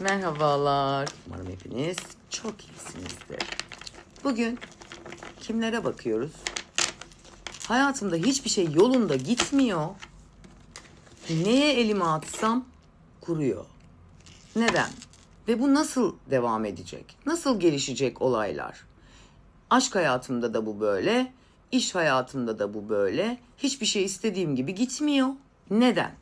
Merhabalar. Umarım hepiniz çok iyisinizdir. Bugün kimlere bakıyoruz? Hayatımda hiçbir şey yolunda gitmiyor. Neye elimi atsam kuruyor. Neden? Ve bu nasıl devam edecek? Nasıl gelişecek olaylar? Aşk hayatımda da bu böyle, iş hayatımda da bu böyle. Hiçbir şey istediğim gibi gitmiyor. Neden?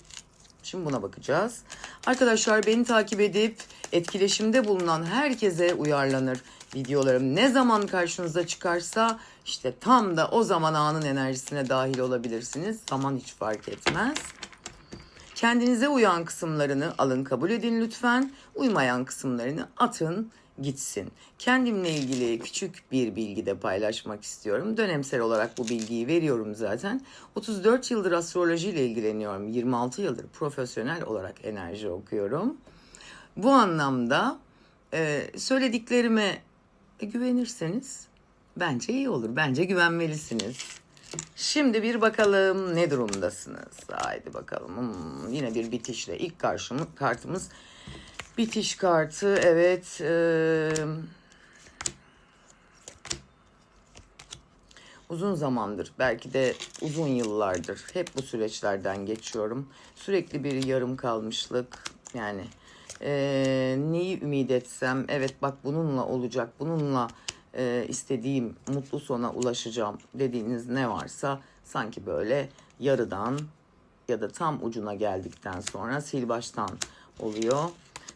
Şimdi buna bakacağız. Arkadaşlar beni takip edip etkileşimde bulunan herkese uyarlanır. Videolarım ne zaman karşınıza çıkarsa işte tam da o zaman anın enerjisine dahil olabilirsiniz. Zaman hiç fark etmez. Kendinize uyan kısımlarını alın kabul edin lütfen. Uymayan kısımlarını atın gitsin. Kendimle ilgili küçük bir bilgi de paylaşmak istiyorum. Dönemsel olarak bu bilgiyi veriyorum zaten. 34 yıldır astroloji ile ilgileniyorum. 26 yıldır profesyonel olarak enerji okuyorum. Bu anlamda e, söylediklerime güvenirseniz bence iyi olur. Bence güvenmelisiniz. Şimdi bir bakalım ne durumdasınız. Haydi bakalım. Hmm, yine bir bitişle. İlk karşımı, kartımız bitiş kartı. Evet. eee, uzun zamandır, belki de uzun yıllardır hep bu süreçlerden geçiyorum. Sürekli bir yarım kalmışlık. Yani eee, neyi ümit etsem, evet bak bununla olacak, bununla eee, istediğim mutlu sona ulaşacağım dediğiniz ne varsa sanki böyle yarıdan ya da tam ucuna geldikten sonra sil baştan oluyor.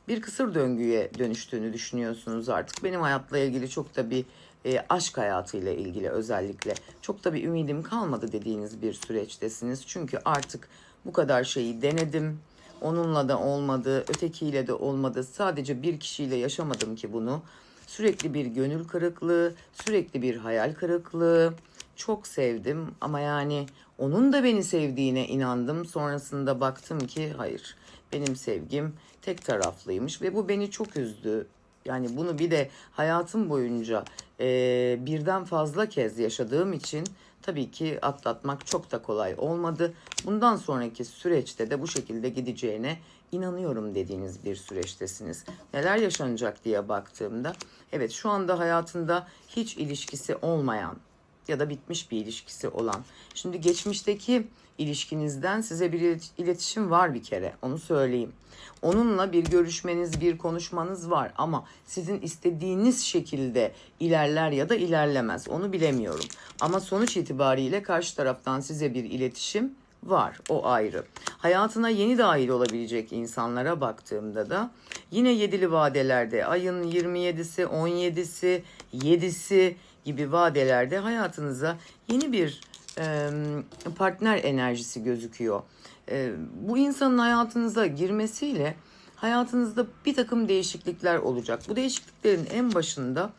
Bir kısır döngüye dönüştüğünü düşünüyorsunuz artık. Benim hayatla ilgili çok da bir e, aşk hayatıyla ilgili özellikle çok da bir ümidim kalmadı dediğiniz bir süreçtesiniz. Çünkü artık bu kadar şeyi denedim. Onunla da olmadı, ötekiyle de olmadı. Sadece bir kişiyle yaşamadım ki bunu. Sürekli bir gönül kırıklığı, sürekli bir hayal kırıklığı. Çok sevdim ama yani onun da beni sevdiğine inandım. Sonrasında baktım ki hayır. Benim sevgim tek taraflıymış ve bu beni çok üzdü. Yani bunu bir de hayatım boyunca eee, birden fazla kez yaşadığım için tabii ki atlatmak çok da kolay olmadı. Bundan sonraki süreçte de bu şekilde gideceğine inanıyorum dediğiniz bir süreçtesiniz. Neler yaşanacak diye baktığımda evet şu anda hayatında hiç ilişkisi olmayan ya da bitmiş bir ilişkisi olan. Şimdi geçmişteki ilişkinizden size bir ilet- iletişim var bir kere onu söyleyeyim. Onunla bir görüşmeniz, bir konuşmanız var ama sizin istediğiniz şekilde ilerler ya da ilerlemez onu bilemiyorum. Ama sonuç itibariyle karşı taraftan size bir iletişim var o ayrı. Hayatına yeni dahil olabilecek insanlara baktığımda da yine yedili vadelerde ayın 27'si, 17'si, 7'si gibi vadelerde hayatınıza yeni bir e, partner enerjisi gözüküyor. E, bu insanın hayatınıza girmesiyle hayatınızda bir takım değişiklikler olacak. Bu değişikliklerin en başında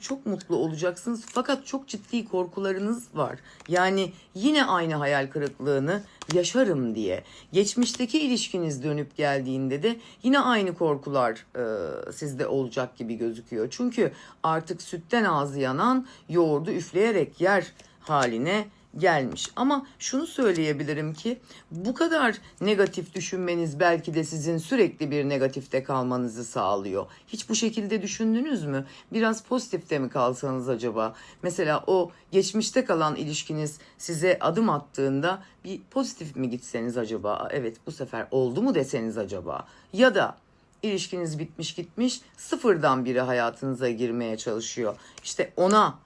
çok mutlu olacaksınız fakat çok ciddi korkularınız var. Yani yine aynı hayal kırıklığını yaşarım diye. Geçmişteki ilişkiniz dönüp geldiğinde de yine aynı korkular e, sizde olacak gibi gözüküyor. Çünkü artık sütten ağzı yanan yoğurdu üfleyerek yer haline gelmiş. Ama şunu söyleyebilirim ki bu kadar negatif düşünmeniz belki de sizin sürekli bir negatifte kalmanızı sağlıyor. Hiç bu şekilde düşündünüz mü? Biraz pozitifte mi kalsanız acaba? Mesela o geçmişte kalan ilişkiniz size adım attığında bir pozitif mi gitseniz acaba? Evet bu sefer oldu mu deseniz acaba? Ya da ilişkiniz bitmiş gitmiş sıfırdan biri hayatınıza girmeye çalışıyor. İşte ona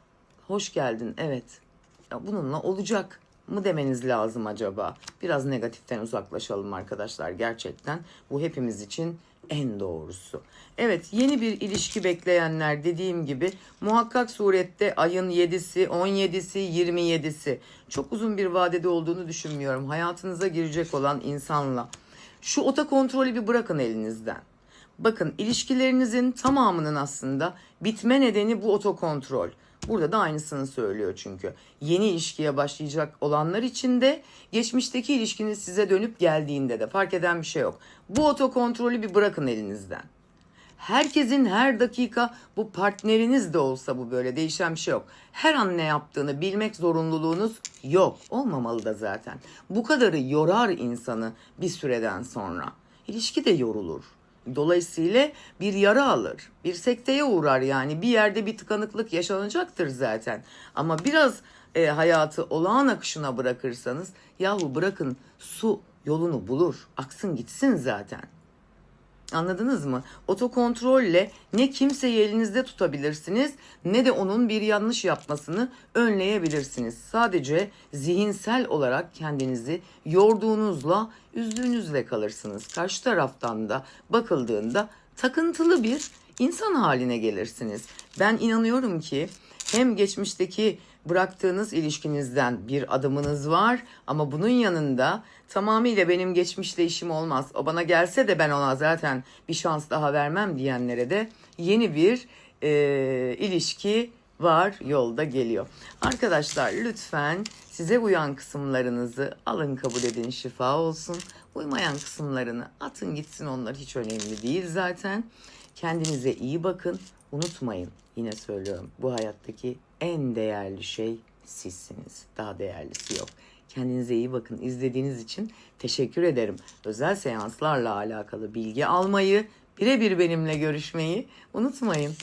hoş geldin evet ya bununla olacak mı demeniz lazım acaba? Biraz negatiften uzaklaşalım arkadaşlar gerçekten. Bu hepimiz için en doğrusu. Evet yeni bir ilişki bekleyenler dediğim gibi muhakkak surette ayın 7'si, 17'si, 27'si çok uzun bir vadede olduğunu düşünmüyorum. Hayatınıza girecek olan insanla. Şu ota kontrolü bir bırakın elinizden. Bakın ilişkilerinizin tamamının aslında bitme nedeni bu otokontrol. Burada da aynısını söylüyor çünkü. Yeni ilişkiye başlayacak olanlar için de geçmişteki ilişkiniz size dönüp geldiğinde de fark eden bir şey yok. Bu otokontrolü bir bırakın elinizden. Herkesin her dakika bu partneriniz de olsa bu böyle değişen bir şey yok. Her an ne yaptığını bilmek zorunluluğunuz yok. Olmamalı da zaten. Bu kadarı yorar insanı bir süreden sonra. İlişki de yorulur. Dolayısıyla bir yara alır. Bir sekteye uğrar yani. Bir yerde bir tıkanıklık yaşanacaktır zaten. Ama biraz e, hayatı olağan akışına bırakırsanız yahu bırakın su yolunu bulur. Aksın gitsin zaten. Anladınız mı? Otokontrolle ne kimseyi elinizde tutabilirsiniz ne de onun bir yanlış yapmasını önleyebilirsiniz. Sadece zihinsel olarak kendinizi yorduğunuzla, üzdüğünüzle kalırsınız. Karşı taraftan da bakıldığında takıntılı bir insan haline gelirsiniz. Ben inanıyorum ki hem geçmişteki bıraktığınız ilişkinizden bir adımınız var ama bunun yanında tamamıyla benim geçmişle işim olmaz. O bana gelse de ben ona zaten bir şans daha vermem diyenlere de yeni bir e, ilişki var yolda geliyor. Arkadaşlar lütfen size uyan kısımlarınızı alın kabul edin şifa olsun. Uymayan kısımlarını atın gitsin onlar hiç önemli değil zaten. Kendinize iyi bakın. Unutmayın yine söylüyorum bu hayattaki en değerli şey sizsiniz. Daha değerlisi yok. Kendinize iyi bakın. İzlediğiniz için teşekkür ederim. Özel seanslarla alakalı bilgi almayı, birebir benimle görüşmeyi unutmayın.